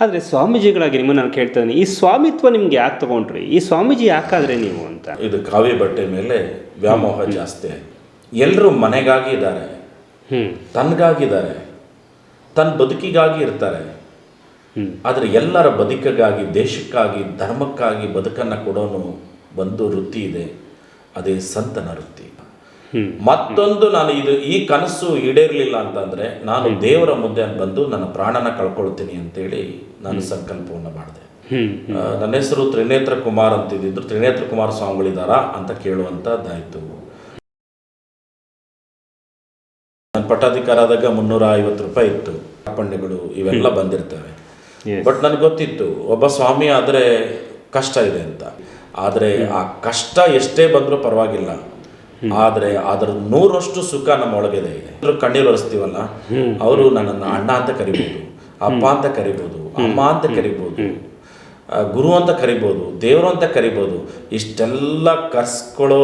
ಆದರೆ ಸ್ವಾಮೀಜಿಗಳಾಗಿ ನಿಮ್ಮನ್ನು ನಾನು ಕೇಳ್ತಾನೆ ಈ ಸ್ವಾಮಿತ್ವ ನಿಮ್ಗೆ ಯಾಕೆ ತಗೊಂಡ್ರಿ? ಈ ಸ್ವಾಮೀಜಿ ಯಾಕಾದ್ರೆ ನೀವು ಅಂತ? ಇದು ಕಾವ್ಯ ಬಟ್ಟೆ ಮೇಲೆ ವ್ಯಾಮೋಹ ಜಾಸ್ತಿ ಎಲ್ಲರೂ ಮನೆಗಾಗಿ ಇದ್ದಾರೆ. ಹ್ಮ್. ತನಗಾಗಿದ್ದಾರೆ ತನ್ನ ಬದುಕಿಗಾಗಿ ಇರ್ತಾರೆ. ಆದರೆ ಎಲ್ಲರ ಬದುಕಿಗಾಗಿ ದೇಶಕ್ಕಾಗಿ ಧರ್ಮಕ್ಕಾಗಿ ಬದುಕನ್ನು ಕೊಡೋನು ಒಂದು ವೃತ್ತಿ ಇದೆ. ಅದೇ ಸಂತನ ವೃತ್ತಿ. ಮತ್ತೊಂದು ನಾನು ಇದು ಈ ಕನಸು ಈಡೇರಲಿಲ್ಲ ಅಂತಂದ್ರೆ ನಾನು ದೇವರ ಮುಂದೆ ಬಂದು ನನ್ನ ಪ್ರಾಣನ ಕಳ್ಕೊಳ್ತೀನಿ ಅಂತೇಳಿ ನಾನು ಸಂಕಲ್ಪವನ್ನು ಮಾಡಿದೆ. ನನ್ನ ಹೆಸರು ತ್ರಿನೇತ್ರ ಕುಮಾರ್ ಅಂತಿದ್ದಿದ್ರು. ತ್ರಿನೇತ್ರ ಕುಮಾರ್ ಸ್ವಾಮಿಗಳಿದಾರ ಅಂತ ಕೇಳುವಂತದ್ದಾಯ್ತು. ನನ್ನ ಪಟ್ಟಾಧಿಕಾರ ಆದಾಗ ಮುನ್ನೂರ ಐವತ್ತು ರೂಪಾಯಿ ಇತ್ತು. ಪಂಡಿಗಳು ಇವೆಲ್ಲ ಬಂದಿರ್ತವೆ. ಬಟ್ ನನಗೆ ಗೊತ್ತಿತ್ತು ಒಬ್ಬ ಸ್ವಾಮಿ ಆದರೆ ಕಷ್ಟ ಇದೆ ಅಂತ. ಆದರೆ ಆ ಕಷ್ಟ ಎಷ್ಟೇ ಬಂದರೂ ಪರವಾಗಿಲ್ಲ. ಆದರೆ ಅದರ ನೂರಷ್ಟು ಸುಖ ನಮ್ಮ ಒಳಗಿದೆ. ಇದೆ ಕಣ್ಣೀರು ಒರೆಸ್ತೀವಲ್ಲ? ಅವರು ನನ್ನನ್ನು ಅಣ್ಣ ಅಂತ ಕರಿಬೋದು ಅಪ್ಪ ಅಂತ ಕರಿಬೋದು ಅಮ್ಮ ಅಂತ ಕರಿಬೋದು ಆ, ಗುರು ಅಂತ ಕರಿಬೋದು ದೇವರು ಅಂತ ಕರಿಬೋದು ಇಷ್ಟೆಲ್ಲ ಕರ್ಸ್ಕೊಳ್ಳೋ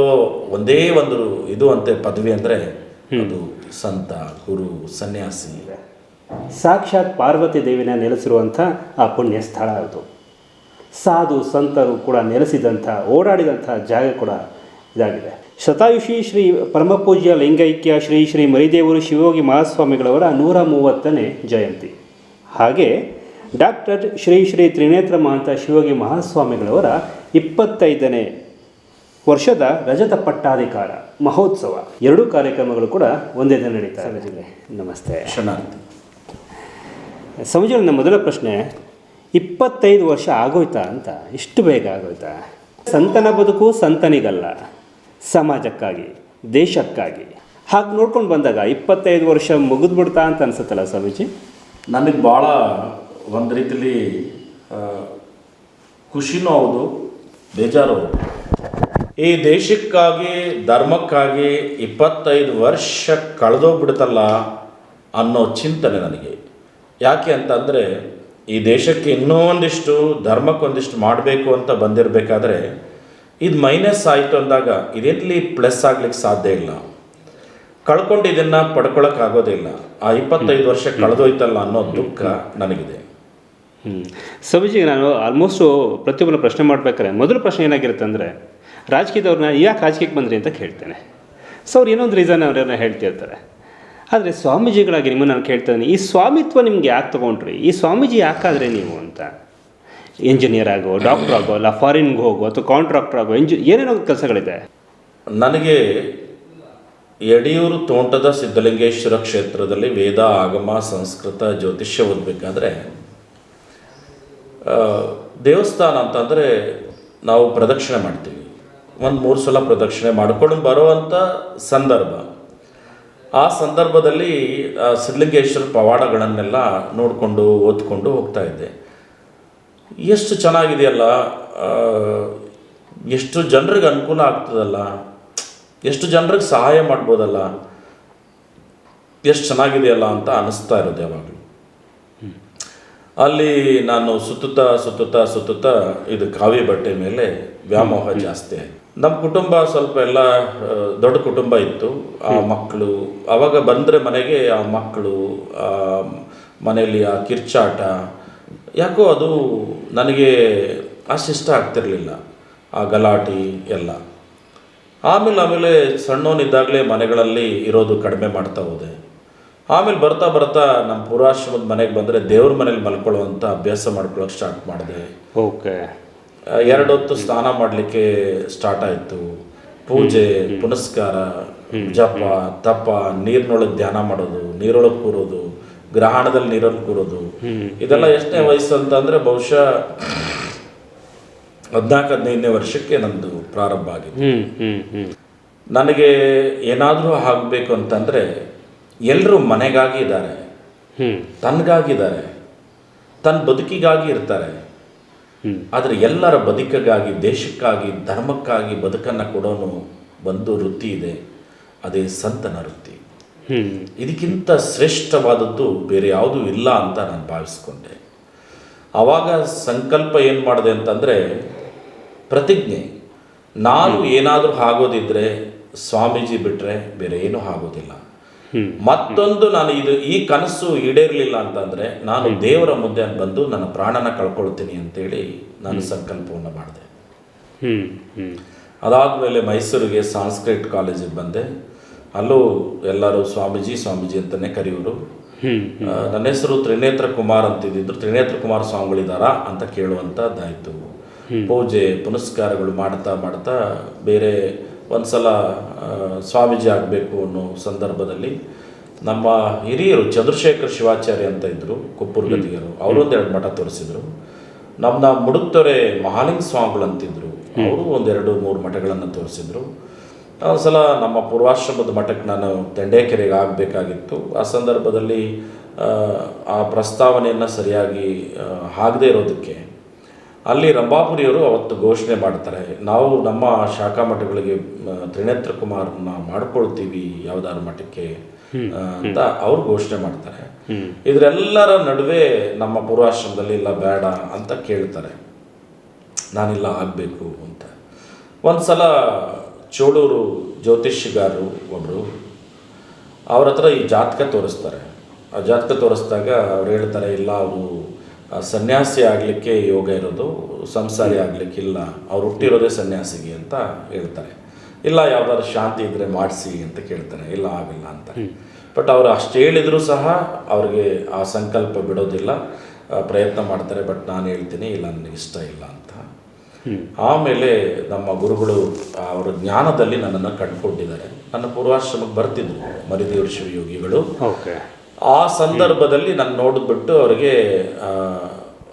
ಒಂದೇ ಒಂದು ಇದು ಅಂತ ಪದವಿ ಅಂದರೆ ಅದು ಸಂತ ಗುರು ಸನ್ಯಾಸಿ. ಸಾಕ್ಷಾತ್ ಪಾರ್ವತಿ ದೇವಿನ ನೆಲೆಸಿರುವಂಥ ಆ ಪುಣ್ಯ ಸ್ಥಳ ಅದು. ಸಾಧು ಸಂತರು ಕೂಡ ನೆಲೆಸಿದಂಥ ಓಡಾಡಿದಂಥ ಜಾಗ ಕೂಡ ಇದಾಗಿದೆ. ಶತಾಯುಷಿ ಶ್ರೀ ಪರಮಪೂಜ್ಯ ಲಿಂಗೈಕ್ಯ ಶ್ರೀ ಶ್ರೀ ಮರಿದೇವರು ಶಿವಯೋಗಿ ಮಹಾಸ್ವಾಮಿಗಳವರ ನೂರ ಮೂವತ್ತನೇ ಜಯಂತಿ. ಹಾಗೆ ಡಾಕ್ಟರ್ ಶ್ರೀ ಶ್ರೀ ತ್ರಿನೇತ್ರ ಮಹಂತ ಶಿವಯೋಗಿ ಮಹಾಸ್ವಾಮಿಗಳವರ ಇಪ್ಪತ್ತೈದನೇ ವರ್ಷದ ರಜತ ಪಟ್ಟಾಧಿಕಾರ ಮಹೋತ್ಸವ. ಎರಡೂ ಕಾರ್ಯಕ್ರಮಗಳು ಕೂಡ ಒಂದೇ ದಿನ ನಡೀತಾ ಇದೆ. ನಮಸ್ತೆ. ನನ್ನ ಮೊದಲ ಪ್ರಶ್ನೆ ಇಪ್ಪತ್ತೈದು ವರ್ಷ ಆಗೋಯ್ತಾ ಅಂತ? ಇಷ್ಟು ಬೇಗ ಆಗೋಯ್ತಾ? ಸಂತನ ಬದುಕು ಸಂತನಿಗಲ್ಲ. ಸಮಾಜಕ್ಕಾಗಿ, ದೇಶಕ್ಕಾಗಿ. ಹಾಗೆ ನೋಡ್ಕೊಂಡು ಬಂದಾಗ ಇಪ್ಪತ್ತೈದು ವರ್ಷ ಮುಗಿದ್ಬಿಡ್ತಾ ಅಂತ ಅನ್ಸುತ್ತಲ್ಲ ಸ್ವಾಮೀಜಿ? ನನಗೆ ಭಾಳ ಒಂದು ರೀತಿಲಿ ಖುಷಿನೂ ಹೌದು, ಬೇಜಾರು ಈ ದೇಶಕ್ಕಾಗಿ, ಧರ್ಮಕ್ಕಾಗಿ ಇಪ್ಪತ್ತೈದು ವರ್ಷ ಕಳೆದೋಗ್ಬಿಡ್ತಲ್ಲ ಅನ್ನೋ ಚಿಂತನೆ ನನಗೆ. ಯಾಕೆ ಅಂತಂದರೆ, ಈ ದೇಶಕ್ಕೆ ಇನ್ನೂ ಒಂದಿಷ್ಟು, ಧರ್ಮಕ್ಕೊಂದಿಷ್ಟು ಮಾಡಬೇಕು ಅಂತ ಬಂದಿರಬೇಕಾದ್ರೆ ಇದು ಮೈನಸ್ ಆಯಿತು ಅಂದಾಗ ಇದೆಲ್ಲಿ ಪ್ಲಸ್ ಆಗ್ಲಿಕ್ಕೆ ಸಾಧ್ಯ ಇಲ್ಲ. ಕಳ್ಕೊಂಡು ಇದನ್ನು ಪಡ್ಕೊಳಕ್ಕಾಗೋದಿಲ್ಲ ಆ ಇಪ್ಪತ್ತೈದು ವರ್ಷ ಕಳೆದೋಯ್ತಲ್ಲ ಅನ್ನೋ ದುಃಖ ನನಗಿದೆ. ಹ್ಞೂ ಸ್ವಾಮೀಜಿ ನಾನು ಆಲ್ಮೋಸ್ಟು ಪ್ರತಿಯೊಬ್ಬರು ಪ್ರಶ್ನೆ ಮಾಡ್ಬೇಕಾದ್ರೆ ಮೊದಲ ಪ್ರಶ್ನೆ ಏನಾಗಿರುತ್ತೆ ಅಂದರೆ ರಾಜಕೀಯದವ್ರನ್ನ ಯಾಕೆ ರಾಜಕೀಯಕ್ಕೆ ಬಂದ್ರಿ ಅಂತ ಕೇಳ್ತೇನೆ. ಸೊ ಅವ್ರು ಏನೋ ಒಂದು ರೀಸನ್ ಅವರನ್ನ ಹೇಳ್ತಿರ್ತಾರೆ. ಆದರೆ ಸ್ವಾಮೀಜಿಗಳಾಗಿ ನಿಮ್ಮನ್ನು ನಾನು ಕೇಳ್ತಾನೆ ಈ ಸ್ವಾಮಿತ್ವ ನಿಮ್ಗೆ ಯಾಕೆ ತೊಗೊಂಡ್ರಿ? ಈ ಸ್ವಾಮೀಜಿ ಯಾಕಾದರೆ ನೀವು ಅಂತ? ಇಂಜಿನಿಯರ್ ಆಗೋ ಡಾಕ್ಟರ್ ಆಗೋ, ಇಲ್ಲ ಫಾರಿನ್ಗೆ ಹೋಗೋ ಅಥವಾ ಕಾಂಟ್ರಾಕ್ಟರ್ ಆಗೋ ಇಂಜಿ ಏನೇನೋ ಕೆಲಸಗಳಿದೆ? ನನಗೆ ಯಡಿಯೂರು ತೋಂಟದ ಸಿದ್ಧಲಿಂಗೇಶ್ವರ ಕ್ಷೇತ್ರದಲ್ಲಿ ವೇದ ಆಗಮ ಸಂಸ್ಕೃತ ಜ್ಯೋತಿಷ್ಯ ಓದಬೇಕಾದ್ರೆ ದೇವಸ್ಥಾನ ಅಂತಂದರೆ ನಾವು ಪ್ರದಕ್ಷಿಣೆ ಮಾಡ್ತೀವಿ. ಒಂದು ಮೂರು ಸಲ ಪ್ರದಕ್ಷಿಣೆ ಮಾಡ್ಕೊಂಡು ಬರುವಂಥ ಸಂದರ್ಭ. ಆ ಸಂದರ್ಭದಲ್ಲಿ ಸಿದ್ಧಲಿಂಗೇಶ್ವರ ಪವಾಡಗಳನ್ನೆಲ್ಲ ನೋಡಿಕೊಂಡು, ಓದ್ಕೊಂಡು ಹೋಗ್ತಾ ಇದ್ದೆ. ಎಷ್ಟು ಚೆನ್ನಾಗಿದೆಯಲ್ಲ ಎಷ್ಟು ಜನರಿಗೆ ಅನುಕೂಲ ಆಗ್ತದಲ್ಲ ಎಷ್ಟು ಜನರಿಗೆ ಸಹಾಯ ಮಾಡ್ಬೋದಲ್ಲ ಎಷ್ಟು ಚೆನ್ನಾಗಿದೆಯಲ್ಲ ಅಂತ ಅನಿಸ್ತಾ ಇರೋದು ಯಾವಾಗಲೂ. ಅಲ್ಲಿ ನಾನು ಸುತ್ತುತ್ತಾ ಸುತ್ತುತ್ತಾ ಸುತ್ತುತ್ತಾ ಇದು ಕಾವಿ ಬಟ್ಟೆ ಮೇಲೆ ವ್ಯಾಮೋಹ ಜಾಸ್ತಿ ಆಯಿತು. ನಮ್ಮ ಕುಟುಂಬ ಸ್ವಲ್ಪ ಎಲ್ಲ ದೊಡ್ಡ ಕುಟುಂಬ ಇತ್ತು. ಆ ಮಕ್ಕಳು ಅವಾಗ ಬಂದರೆ ಮನೆಗೆ ಆ ಮಕ್ಕಳು ಮನೆಯಲ್ಲಿ ಆ ಕಿರ್ಚಾಟ ಯಾಕೋ ಅದು ನನಗೆ ಅಷ್ಟಿಷ್ಟ ಆಗ್ತಿರಲಿಲ್ಲ ಆ ಗಲಾಟೆ ಎಲ್ಲ. ಆಮೇಲೆ ಆಮೇಲೆ ಸಣ್ಣವನಿದ್ದಾಗಲೇ ಮನೆಗಳಲ್ಲಿ ಇರೋದು ಕಡಿಮೆ ಮಾಡ್ತಾ ಹೋದೆ. ಆಮೇಲೆ ಬರ್ತಾ ಬರ್ತಾ ನಮ್ಮ ಪೂರ್ವಾಶ್ರಮದ ಮನೆಗೆ ಬಂದರೆ ದೇವ್ರ ಮನೇಲಿ ಮಲ್ಕೊಳ್ಳುವಂಥ ಅಭ್ಯಾಸ ಮಾಡ್ಕೊಳ್ಳೋಕೆ ಸ್ಟಾರ್ಟ್ ಮಾಡಿದೆ. ಓಕೆ. ಎರಡು ಹೊತ್ತು ಸ್ನಾನ ಮಾಡಲಿಕ್ಕೆ ಸ್ಟಾರ್ಟ್ ಆಯಿತು. ಪೂಜೆ ಪುನಸ್ಕಾರ ಜಪ ತಪ ನೀರಿನೊಳಗೆ ಧ್ಯಾನ ಮಾಡೋದು ನೀರೊಳಗೆ ಕೂರೋದು ಗ್ರಹಣದಲ್ಲಿ ನೀರಲ್ಲಿ ಕೂರೋದು ಇದೆಲ್ಲ ಎಷ್ಟನೇ ವಯಸ್ಸು ಅಂತಂದರೆ ಬಹುಶಃ ಹದಿನಾಲ್ಕು ಹದಿನೈದನೇ ವರ್ಷಕ್ಕೆ ನಂದು ಪ್ರಾರಂಭ ಆಗಿದೆ ನನಗೆ ಏನಾದರೂ ಆಗಬೇಕು ಅಂತಂದರೆ ಎಲ್ಲರೂ ಮನೆಗಾಗಿ ಇದ್ದಾರೆ. ತನಗಾಗಿದ್ದಾರೆ ತನ್ನ ಬದುಕಿಗಾಗಿ ಇರ್ತಾರೆ. ಆದರೆ ಎಲ್ಲರ ಬದುಕಿಗಾಗಿ ದೇಶಕ್ಕಾಗಿ ಧರ್ಮಕ್ಕಾಗಿ ಬದುಕನ್ನು ಕೊಡೋನು ಒಂದು ವೃತ್ತಿ ಇದೆ. ಅದೇ ಸಂತನ ವೃತ್ತಿ. ಇದಕ್ಕಿಂತ ಶ್ರೇಷ್ಠವಾದದ್ದು ಬೇರೆ ಯಾವುದೂ ಇಲ್ಲ ಅಂತ ನಾನು ಭಾವಿಸ್ಕೊಂಡೆ. ಆವಾಗ ಸಂಕಲ್ಪ ಏನು ಮಾಡಿದೆ ಅಂತಂದರೆ ಪ್ರತಿಜ್ಞೆ. ನಾನು ಏನಾದರೂ ಆಗೋದಿದ್ದರೆ ಸ್ವಾಮೀಜಿ ಬಿಟ್ಟರೆ ಬೇರೆ ಏನೂ ಆಗೋದಿಲ್ಲ. ಮತ್ತೊಂದು ನಾನು ಇದು ಈ ಕನಸು ಈಡೇರಲಿಲ್ಲ ಅಂತಂದರೆ ನಾನು ದೇವರ ಮುಂದೆ ಬಂದು ನನ್ನ ಪ್ರಾಣನ ಕಳ್ಕೊಳ್ತೀನಿ ಅಂತೇಳಿ ನಾನು ಸಂಕಲ್ಪವನ್ನು ಮಾಡಿದೆ. ಅದಾದಮೇಲೆ ಮೈಸೂರಿಗೆ ಸಾಂಸ್ಕ್ರಿಟ್ ಕಾಲೇಜಿಗೆ ಬಂದೆ. ಅಲ್ಲೂ ಎಲ್ಲರೂ ಸ್ವಾಮೀಜಿ ಸ್ವಾಮೀಜಿ ಅಂತಲೇ ಕರೆಯೋರು ನನ್ನ ಹೆಸರು ತ್ರಿನೇತ್ರ ಕುಮಾರ್ ಅಂತಿದ್ದಿದ್ರು ತ್ರಿನೇತ್ರ ಕುಮಾರ್ ಸ್ವಾಮಿಗಳಿದಾರಾ ಅಂತ ಕೇಳುವಂಥದ್ದಾಯಿತು ಪೂಜೆ ಪುನಸ್ಕಾರಗಳು ಮಾಡ್ತಾ ಮಾಡ್ತಾ ಬೇರೆ ಒಂದ್ಸಲ ಸಲ ಸ್ವಾಮೀಜಿ ಆಗಬೇಕು ಅನ್ನೋ ಸಂದರ್ಭದಲ್ಲಿ ನಮ್ಮ ಹಿರಿಯರು ಚಂದ್ರಶೇಖರ್ ಶಿವಾಚಾರ್ಯ ಅಂತ ಇದ್ದರು ಕುಪ್ಪೂರ್ ಅವರು ಒಂದೆರಡು ಮಠ ತೋರಿಸಿದ್ರು. ನಮ್ಮ ಮುಡುತ್ತೊರೆ ಮಹಾಲಿಂಗ ಸ್ವಾಮಿಗಳು ಅಂತಿದ್ರು ಅವರು ಒಂದೆರಡು ಮೂರು ಮಠಗಳನ್ನು ತೋರಿಸಿದ್ರು. ಒಂದ್ಸಲ ನಮ್ಮ ಪೂರ್ವಾಶ್ರಮದ ಮಠಕ್ಕೆ ನಾನು ದಂಡೇಕೆರೆಗೆ ಆಗಬೇಕಾಗಿತ್ತು. ಆ ಸಂದರ್ಭದಲ್ಲಿ ಆ, ಪ್ರಸ್ತಾವನೆಯನ್ನು ಸರಿಯಾಗಿ ಆಗದೇ ಇರೋದಕ್ಕೆ. ಅಲ್ಲಿ ರಂಭಾಪುರಿಯವರು ಅವತ್ತು ಘೋಷಣೆ ಮಾಡ್ತಾರೆ ನಾವು ನಮ್ಮ ಶಾಖಾ ಮಠಗಳಿಗೆ ತ್ರಿನೇತ್ರ ಕುಮಾರ್ನ ಮಾಡ್ಕೊಳ್ತೀವಿ ಯಾವ್ದಾದ್ರು ಮಠಕ್ಕೆ ಅಂತ ಅವ್ರು ಘೋಷಣೆ ಮಾಡ್ತಾರೆ. ಇದರೆಲ್ಲರ ನಡುವೆ ನಮ್ಮ ಪೂರ್ವಾಶ್ರಮದಲ್ಲಿ ಇಲ್ಲ ಬೇಡ ಅಂತ ಕೇಳ್ತಾರೆ. ನಾನಿಲ್ಲ ಆಗಬೇಕು ಅಂತ. ಒಂದು ಸಲ ಚೋಳೂರು ಜ್ಯೋತಿಷ್ಯಗಾರರು ಒಬ್ಬರು ಅವ್ರ ಹತ್ರ ಈ ಜಾತಕ ತೋರಿಸ್ತಾರೆ. ಆ ಜಾತಕ ತೋರಿಸಿದಾಗ ಅವ್ರು ಹೇಳ್ತಾರೆ ಇಲ್ಲ ಅವರು ಸನ್ಯಾಸಿ ಆಗಲಿಕ್ಕೆ ಯೋಗ ಇರೋದು ಸಂಸಾರಿ ಆಗಲಿಕ್ಕಿಲ್ಲ ಅವ್ರು ಹುಟ್ಟಿರೋದೇ ಸನ್ಯಾಸಿಗೆ ಅಂತ ಹೇಳ್ತಾರೆ. ಇಲ್ಲ ಯಾವುದಾದ್ರು ಶಾಂತಿ ಇದ್ದರೆ ಮಾಡಿಸಿ ಅಂತ ಕೇಳ್ತಾರೆ. ಇಲ್ಲ ಆಗಿಲ್ಲ ಅಂತ. ಬಟ್ ಅವರು ಅಷ್ಟು ಹೇಳಿದರೂ ಸಹ ಅವ್ರಿಗೆ ಆ ಸಂಕಲ್ಪ ಬಿಡೋದಿಲ್ಲ. ಪ್ರಯತ್ನ ಮಾಡ್ತಾರೆ ಬಟ್ ನಾನು ಹೇಳ್ತೀನಿ ಇಲ್ಲ ನನಗೆ ಇಷ್ಟ ಇಲ್ಲ ಅಂತ. ಆಮೇಲೆ ನಮ್ಮ ಗುರುಗಳು ಅವರ ಜ್ಞಾನದಲ್ಲಿ ನನ್ನನ್ನು ಕಂಡುಕೊಂಡಿದ್ದಾರೆ. ನನ್ನ ಪೂರ್ವಾಶ್ರಮಕ್ಕೆ ಬರ್ತಿದ್ರು ಮರಿದೇವ್ರ ಶಿವಯೋಗಿಗಳು. ಓಕೆ. ಆ ಸಂದರ್ಭದಲ್ಲಿ ನಾನು ನೋಡಿದ್ಬಿಟ್ಟು ಅವರಿಗೆ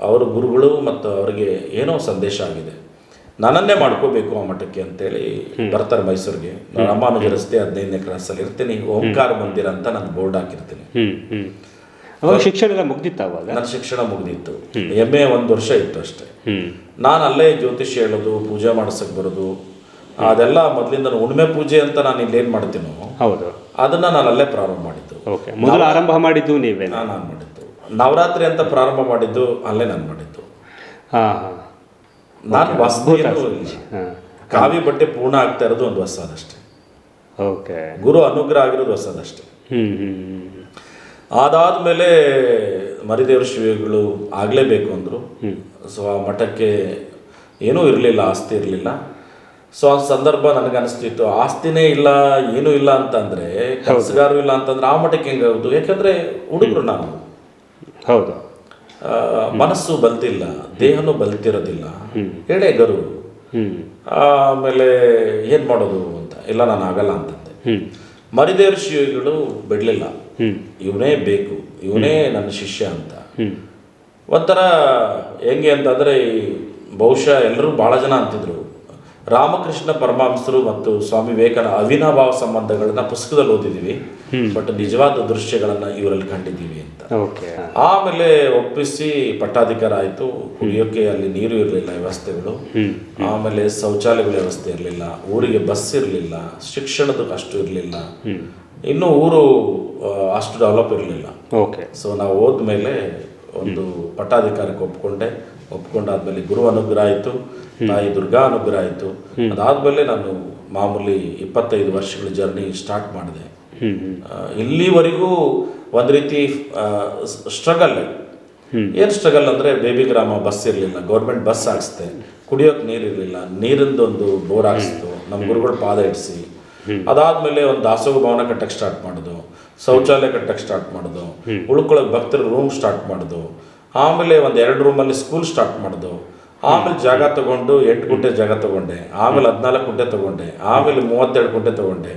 ಅವರ ಗುರುಗಳು ಮತ್ತು ಅವರಿಗೆ ಏನೋ ಸಂದೇಶ ಆಗಿದೆ. ನನ್ನನ್ನೇ ಮಾಡ್ಕೋಬೇಕು ಆ ಮಠಕ್ಕೆ ಅಂತೇಳಿ ಬರ್ತಾರೆ ಮೈಸೂರಿಗೆ. ನಾನು ರಾಮಾನುಜ ರಸ್ತೆ ಹದಿನೈದನೇ ಕ್ಲಾಸಲ್ಲಿ ಇರ್ತೀನಿ. ಓಂಕಾರ ಮಂದಿರ ಅಂತ ನಾನು ಬೋರ್ಡ್ ಹಾಕಿರ್ತೀನಿ. ಅವಾಗ ಶಿಕ್ಷಣ ಎಲ್ಲ ಮುಗ್ದಿತ್ತು ಅವಾಗ? ನನ್ನ ಶಿಕ್ಷಣ ಮುಗ್ದಿತ್ತು. ಎಂ ಎ ಒಂದು ವರ್ಷ ಇತ್ತು ಅಷ್ಟೇ. ನಾನು ಅಲ್ಲೇ ಜ್ಯೋತಿಷ್ಯ ಹೇಳೋದು ಪೂಜೆ ಮಾಡಿಸಕ್ಕೆ ಬರೋದು ಅದೆಲ್ಲ ಮೊದಲಿಂದ ಉಣ್ಮೆ ಪೂಜೆ ಅಂತ ನಾನು ಇಲ್ಲೇನು ಮಾಡ್ತೀನೋ ಹೌದು. ಅದನ್ನ ನಾನು ಅಲ್ಲೇ ಪ್ರಾರಂಭ ಮಾಡಿದ್ದು. ಓಕೆ. ಮೊದಲು ಆರಂಭ ಮಾಡಿದ್ದು ನೀವೇ? ನಾನು ಮಾಡಿದ್ದು. ನವರಾತ್ರಿ ಅಂತ ಪ್ರಾರಂಭ ಮಾಡಿದ್ದು ಅಲ್ಲೇ ನಾನು ಮಾಡಿದ್ದು. ನಾನು ಹೊಸದೇನು ಹಾ. ಕಾವಿ ಬಟ್ಟೆ ಪೂರ್ಣ ಆಗ್ತಾ ಇರೋದು ಒಂದು ಹೊಸದಷ್ಟೇ ಓಕೆ. ಗುರು ಅನುಗ್ರಹ ಆಗಿರೋದು ಹೊಸದಷ್ಟೇ ಹ್ಮ್ ಮೇಲೆ ಮರಿದೇವ್ರ ಶಿವಗಳು ಆಗಲೇಬೇಕು ಅಂದರು. ಸೊ ಆ ಮಠಕ್ಕೆ ಏನೂ ಇರಲಿಲ್ಲ ಆಸ್ತಿ ಇರಲಿಲ್ಲ. ಸೊ ಆ ಸಂದರ್ಭ ನನಗನ್ನಿಸ್ತಿತ್ತು ಆಸ್ತಿನೇ ಇಲ್ಲ ಏನೂ ಇಲ್ಲ ಅಂತಂದರೆ ಕೆಲಸಗಾರು ಇಲ್ಲ ಅಂತಂದ್ರೆ ಆ ಮಠಕ್ಕೆ ಹೆಂಗಾಗೋದು ಯಾಕಂದರೆ ಹುಡುಗರು ನಾನು. ಹೌದು. ಮನಸ್ಸು ಬಲ್ತಿಲ್ಲ ದೇಹನೂ ಬಲ್ತಿರೋದಿಲ್ಲ. ಹೇಳೇ ಗರು ಆಮೇಲೆ ಏನು ಮಾಡೋದು ಅಂತ? ಇಲ್ಲ ನಾನು ಆಗಲ್ಲ ಅಂತಂದೆ. ಮರಿದೇವ್ರ ಶಿವಗಳು ಬಿಡಲಿಲ್ಲ. ಇವನೇ ಬೇಕು ಇವನೇ ನನ್ನ ಶಿಷ್ಯ ಅಂತ. ಒಂಥರ ಹೆಂಗೆ ಅಂತಂದರೆ ಈ ಬಹುಶಃ ಎಲ್ಲರೂ ಭಾಳ ಜನ ಅಂತಿದ್ರು. ರಾಮಕೃಷ್ಣ ಪರಮಹಂಸರು ಮತ್ತು ಸ್ವಾಮಿ ವಿವೇಕನ ಅವಿನಾಭಾವ ಸಂಬಂಧಗಳನ್ನ ಪುಸ್ತಕದಲ್ಲಿ ಓದಿದ್ದೀವಿ ಬಟ್ ನಿಜವಾದ ದೃಶ್ಯಗಳನ್ನು ಇವರಲ್ಲಿ ಕಂಡಿದ್ದೀವಿ ಅಂತ. ಓಕೆ. ಆಮೇಲೆ ಒಪ್ಪಿಸಿ ಪಟ್ಟಾಧಿಕಾರ ಆಯಿತು. ಕುಡಿಯೋಕೆ ಅಲ್ಲಿ ನೀರು ಇರಲಿಲ್ಲ ವ್ಯವಸ್ಥೆಗಳು. ಆಮೇಲೆ ಶೌಚಾಲಯಗಳ ವ್ಯವಸ್ಥೆ ಇರಲಿಲ್ಲ. ಊರಿಗೆ ಬಸ್ ಇರಲಿಲ್ಲ. ಶಿಕ್ಷಣದ ಅಷ್ಟು ಇರಲಿಲ್ಲ. ಇನ್ನು ಊರು ಅಷ್ಟು ಡೆವಲಪ್ ಇರಲಿಲ್ಲ. ಓಕೆ ಸೊ ನಾವು ಹೋದ್ಮೇಲೆ ಒಂದು ಪಟ್ಟಾಧಿಕಾರಕ್ಕೆ ಒಪ್ಕೊಂಡೆ. ಒಪ್ಕೊಂಡಾದ್ಮೇಲೆ ಗುರು ಅನುಗ್ರಹ ಆಯಿತು ತಾಯಿ ದುರ್ಗಾ ಅನುಗ್ರಹ ಆಯಿತು. ಅದಾದ್ಮೇಲೆ ನಾನು ಮಾಮೂಲಿ ಇಪ್ಪತ್ತೈದು ವರ್ಷಗಳ ಜರ್ನಿ ಸ್ಟಾರ್ಟ್ ಮಾಡಿದೆ. ಇಲ್ಲಿವರೆಗೂ ಒಂದು ರೀತಿ ಸ್ಟ್ರಗಲ್ ಏನು ಸ್ಟ್ರಗಲ್ ಅಂದರೆ ಬೇಬಿ ಗ್ರಾಮ ಬಸ್ ಇರಲಿಲ್ಲ ಗೌರ್ಮೆಂಟ್ ಬಸ್ ಹಾಕ್ಸ್ತೆ ಕುಡಿಯೋಕೆ ನೀರು ಇರಲಿಲ್ಲ ನೀರಿಂದೊಂದು ಬೋರ್ ಹಾಕ್ಸಿತು. ನಮ್ಮ ಗುರುಗಳು ಪಾದ ಇಡಿಸಿ ಅದಾದ್ಮೇಲೆ ಒಂದು ದಾಸೋಹ ಭವನ ಕಟ್ಟಕ್ಕೆ ಸ್ಟಾರ್ಟ್ ಮಾಡೋದು ಶೌಚಾಲಯ ಕಟ್ಟಕ್ಕೆ ಸ್ಟಾರ್ಟ್ ಮಾಡೋದು ಉಳ್ಕೊಳ್ಳೋಕೆ ಭಕ್ತರ ರೂಮ್ ಸ್ಟಾರ್ಟ್ ಮಾಡೋದು ಆಮೇಲೆ ಒಂದು ಎರಡು ರೂಮಲ್ಲಿ ಸ್ಕೂಲ್ ಸ್ಟಾರ್ಟ್ ಮಾಡೋದು ಆಮೇಲೆ ಜಾಗ ತಗೊಂಡು ಎಂಟು ಗುಂಟೆ ಜಾಗ ತಗೊಂಡೆ ಆಮೇಲೆ ಹದಿನಾಲ್ಕು ಗುಂಟೆ ತಗೊಂಡೆ ಆಮೇಲೆ ಮೂವತ್ತೆರಡು ಗುಂಟೆ ತಗೊಂಡೆ.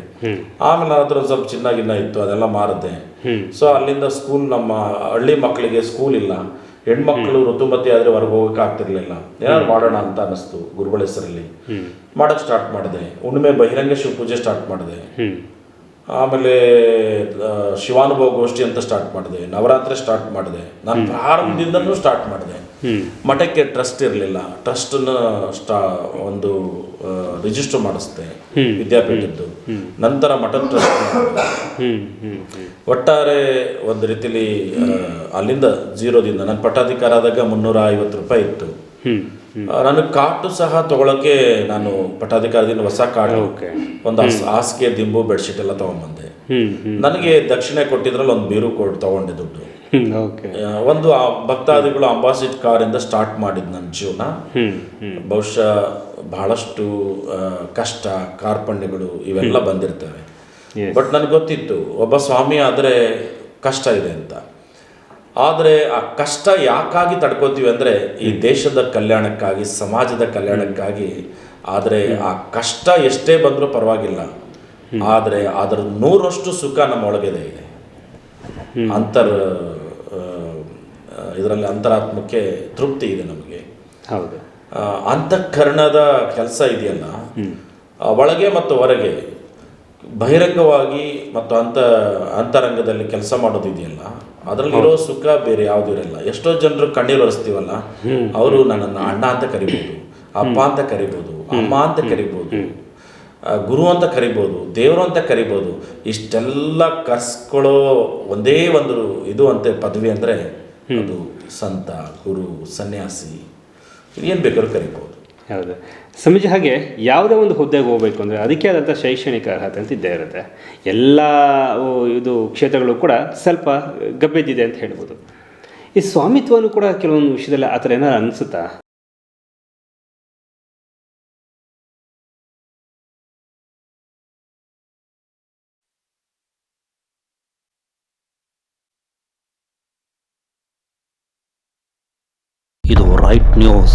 ಆಮೇಲೆ ನನ್ನ ಹತ್ರ ಒಂದು ಸ್ವಲ್ಪ ಚಿನ್ನ ಗಿನ್ನ ಇತ್ತು ಅದೆಲ್ಲ ಮಾರಿದೆ. ಸೊ ಅಲ್ಲಿಂದ ಸ್ಕೂಲ್ ನಮ್ಮ ಹಳ್ಳಿ ಮಕ್ಕಳಿಗೆ ಸ್ಕೂಲ್ ಇಲ್ಲ. ಹೆಣ್ಮಕ್ಳು ಋತುಮತಿ ಆದರೆ ಹೊರಗೆ ಹೋಗಕ್ಕೆ ಆಗ್ತಿರ್ಲಿಲ್ಲ. ಏನಾದ್ರು ಮಾಡೋಣ ಅಂತ ಅನಿಸ್ತು ಗುರುಗಳ ಹೆಸರಲ್ಲಿ. ಮಾಡಕ್ಕೆ ಸ್ಟಾರ್ಟ್ ಮಾಡಿದೆ. ಹುಣ್ಣಿಮೆ ಬಹಿರಂಗ ಶಿವ ಪೂಜೆ ಸ್ಟಾರ್ಟ್ ಮಾಡಿದೆ. ಆಮೇಲೆ ಶಿವಾನುಭವ ಗೋಷ್ಠಿ ಅಂತ ಸ್ಟಾರ್ಟ್ ಮಾಡಿದೆ. ನವರಾತ್ರಿ ಸ್ಟಾರ್ಟ್ ಮಾಡಿದೆ. ನಾನು ಪ್ರಾರಂಭದಿಂದನೂ ಸ್ಟಾರ್ಟ್ ಮಾಡಿದೆ. ಮಠಕ್ಕೆ ಟ್ರಸ್ಟ್ ಇರಲಿಲ್ಲ. ಟ್ರಸ್ಟನ್ನ ಸ್ಟಾ ಒಂದು ರಿಜಿಸ್ಟರ್ ಮಾಡಿಸ್ದೆ ವಿದ್ಯಾಪೀಠದ್ದು. ನಂತರ ಮಠನ್ ಟ್ರಸ್ಟ್ ಒಟ್ಟಾರೆ ಒಂದು ರೀತಿಲಿ ಅಲ್ಲಿಂದ ಜೀರೋದಿಂದ ನನ್ನ ಪಟ್ಟಾಧಿಕಾರ ಆದಾಗ ಮುನ್ನೂರ ಐವತ್ತು ರೂಪಾಯಿ ಇತ್ತು. ನನಗೆ ಕಾಟು ಸಹ ತಗೊಳಕ್ಕೆ ನಾನು ಪಟ್ಟಾಧಿಕಾರದಿಂದ ಹೊಸ ಕಾಟು ಒಂದು ಹಾಸ್- ಹಾಸಿಗೆ ದಿಂಬು ಬೆಡ್ಶೀಟ್ ಎಲ್ಲ ತಗೊಂಡ್ಬಂದೆ ನನಗೆ ದಕ್ಷಿಣೆ ಕೊಟ್ಟಿದ್ರಲ್ಲಿ ಒಂದು ಬೀರು ಕೊಟ್ಟು ತಗೊಂಡೆ ದುಡ್ಡು. ಒಂದು ಆ ಭಕ್ತಾದಿಗಳು ಅಂಬಾಸಿಡ್ ಕಾರಿಂದ ಸ್ಟಾರ್ಟ್ ಮಾಡಿದ್ ನನ್ನ ಜೀವನ. ಬಹುಶಃ ಬಹಳಷ್ಟು ಕಷ್ಟ ಕಾರ್ಪಣ್ಯಗಳು ಇವೆಲ್ಲ ಬಂದಿರ್ತವೆ. ಬಟ್ ನನಗೆ ಗೊತ್ತಿತ್ತು ಒಬ್ಬ ಸ್ವಾಮಿ ಆದರೆ ಕಷ್ಟ ಇದೆ ಅಂತ. ಆದರೆ ಆ ಕಷ್ಟ ಯಾಕಾಗಿ ತಡ್ಕೋತೀವಿ ಅಂದರೆ ಈ ದೇಶದ ಕಲ್ಯಾಣಕ್ಕಾಗಿ ಸಮಾಜದ ಕಲ್ಯಾಣಕ್ಕಾಗಿ ಆದರೆ ಆ ಕಷ್ಟ ಎಷ್ಟೇ ಬಂದರೂ ಪರವಾಗಿಲ್ಲ. ಆದರೆ ಅದರ ನೂರಷ್ಟು ಸುಖ ನಮ್ಮ ಒಳಗಿದೆ ಇದೆ ಅಂತರ್ ಇದರಲ್ಲಿ ಅಂತರಾತ್ಮಕ್ಕೆ ತೃಪ್ತಿ ಇದೆ ನಮಗೆ. ಹೌದು. ಅಂತಃಕರಣದ ಕೆಲಸ ಇದೆಯಲ್ಲ ಒಳಗೆ ಮತ್ತು ಹೊರಗೆ ಬಹಿರಂಗವಾಗಿ ಮತ್ತು ಅಂತ ಅಂತರಂಗದಲ್ಲಿ ಕೆಲಸ ಮಾಡೋದಿದೆಯಲ್ಲ ಅದರಲ್ಲಿರೋ ಸುಖ ಬೇರೆ ಯಾವುದೂ ಇರಲ್ಲ. ಎಷ್ಟೋ ಜನರು ಕಣ್ಣೀರು ಒರೆಸ್ತೀವಲ್ಲ ಅವರು ನನ್ನನ್ನು ಅಣ್ಣ ಅಂತ ಕರಿಬೋದು ಅಪ್ಪ ಅಂತ ಕರಿಬೋದು ಅಮ್ಮ ಅಂತ ಕರಿಬೋದು ಗುರು ಅಂತ ಕರಿಬೋದು ದೇವರು ಅಂತ ಕರಿಬೋದು ಇಷ್ಟೆಲ್ಲ ಕರ್ಸ್ಕೊಳ್ಳೋ ಒಂದೇ ಒಂದು ಇದು ಅಂತ ಪದವಿ ಅಂದರೆ ಅದು ಸಂತ ಗುರು ಸನ್ಯಾಸಿ ಏನು ಬೇಕಾದ್ರೂ ಕರಿಬೋದು. ಹೌದು. ಸ್ವಾಮೀಜಿ ಹಾಗೆ ಯಾವುದೇ ಒಂದು ಹುದ್ದೆಗೆ ಹೋಗಬೇಕು ಅಂದರೆ ಅದಕ್ಕೆ ಆದಂಥ ಶೈಕ್ಷಣಿಕ ಅರ್ಹತೆ ಅಂತ ಇದ್ದೇ ಇರುತ್ತೆ. ಎಲ್ಲ ಇದು ಕ್ಷೇತ್ರಗಳು ಕೂಡ ಸ್ವಲ್ಪ ಗಬ್ಬೆದ್ದಿದೆ ಅಂತ ಹೇಳ್ಬೋದು. ಈ ಸ್ವಾಮಿತ್ವನೂ ಕೂಡ ಕೆಲವೊಂದು ವಿಷಯದಲ್ಲಿ ಆ ಥರ ಏನಾರು ಅನಿಸುತ್ತಾ? নিউজ